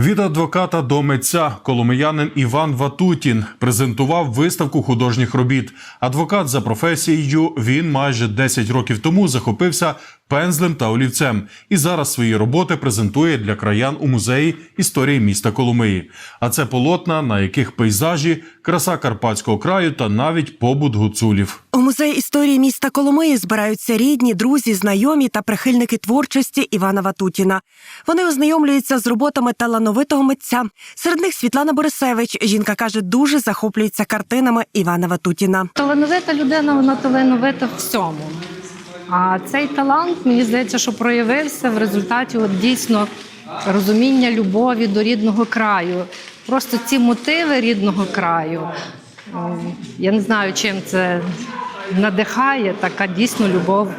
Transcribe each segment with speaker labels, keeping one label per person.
Speaker 1: Від адвоката до митця коломиянин Іван Ватутін презентував виставку художніх робіт. Адвокат за професією він майже 10 років тому захопився пензлем та олівцем і зараз свої роботи презентує для краян у музеї історії міста Коломиї. А це полотна, на яких пейзажі, краса карпатського краю та навіть побут гуцулів.
Speaker 2: У музеї історії міста Коломиї збираються рідні, друзі, знайомі та прихильники творчості Івана Ватутіна. Вони ознайомлюються з роботами талановитого митця. Серед них Світлана Борисевич. Жінка каже, дуже захоплюється картинами Івана Ватутіна.
Speaker 3: Талановита людина, вона талановита в всьому. А цей талант, мені здається, що проявився в результаті от, дійсно розуміння любові до рідного краю. Просто ці мотиви рідного краю. ем, Я не знаю, чим це надихає, така дійсно любов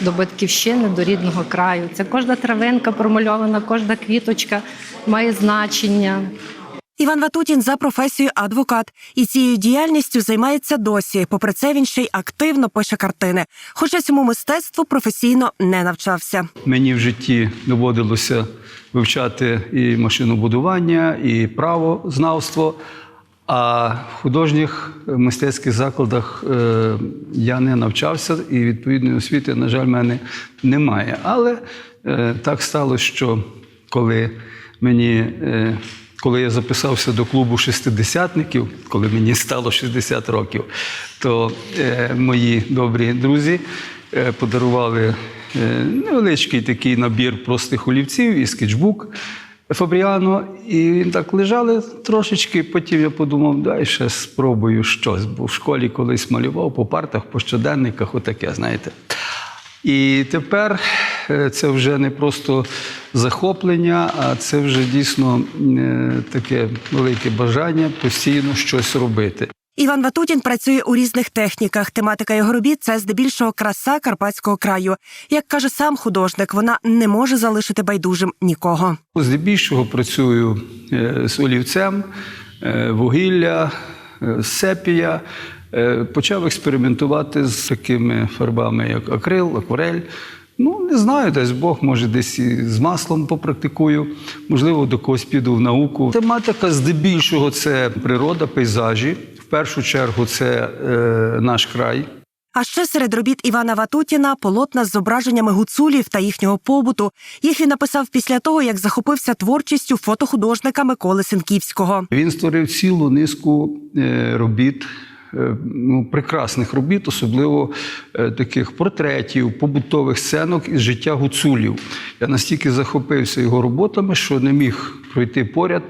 Speaker 3: до батьківщини, до рідного краю. Це кожна травинка промальована, кожна квіточка має значення.
Speaker 2: Іван Ватутін за професією адвокат і цією діяльністю займається досі. Попри це, він ще й активно пише картини. Хоча цьому мистецтву професійно не навчався.
Speaker 4: Мені в житті доводилося вивчати і машинобудування, і правознавство. А в художніх мистецьких закладах е, я не навчався, і відповідної освіти, на жаль, в мене немає. Але е, так сталося, що коли мені. Е, коли я записався до клубу шестидесятників, коли мені стало 60 років, то е, мої добрі друзі е, подарували е, невеличкий такий набір простих олівців і скетчбук Фабріано. І він так лежали трошечки. Потім я подумав, дай ще спробую щось. Бо в школі колись малював по партах, по щоденниках, отаке, знаєте. І тепер е, це вже не просто захоплення, а це вже дійсно е, таке велике бажання постійно щось робити.
Speaker 2: Іван Ватутін працює у різних техніках. Тематика його робіт це здебільшого краса карпатського краю. Як каже сам художник, вона не може залишити байдужим нікого.
Speaker 4: Здебільшого працюю е, з олівцем, е, вугілля, е, сепія. Почав експериментувати з такими фарбами, як акрил, акварель. Ну, не знаю, десь Бог, може, десь і з маслом попрактикую, можливо, до когось піду в науку. Тематика здебільшого це природа, пейзажі. Першу чергу це е, наш край.
Speaker 2: А ще серед робіт Івана Ватутіна полотна з зображеннями гуцулів та їхнього побуту. Їх він написав після того, як захопився творчістю фотохудожника Миколи Сенківського.
Speaker 4: Він створив цілу низку е, робіт, ну, прекрасних робіт, особливо е, таких портретів, побутових сценок із життя гуцулів. Я настільки захопився його роботами, що не міг пройти поряд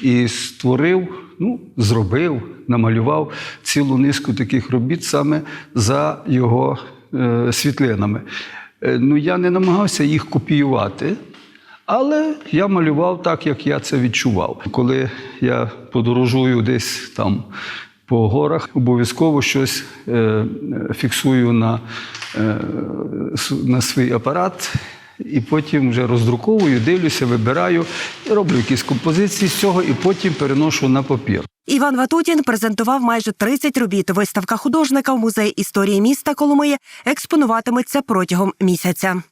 Speaker 4: і створив, ну, зробив, намалював цілу низку таких робіт саме за його е, світлинами. Е, ну, я не намагався їх копіювати. Але я малював так, як я це відчував. Коли я подорожую десь там по горах, обов'язково щось е, фіксую на, е, на свій апарат. І потім вже роздруковую, дивлюся, вибираю, і роблю якісь композиції з цього, і потім переношу на папір.
Speaker 2: Іван Ватутін презентував майже 30 робіт. Виставка художника в музеї історії міста Коломиї експонуватиметься протягом місяця.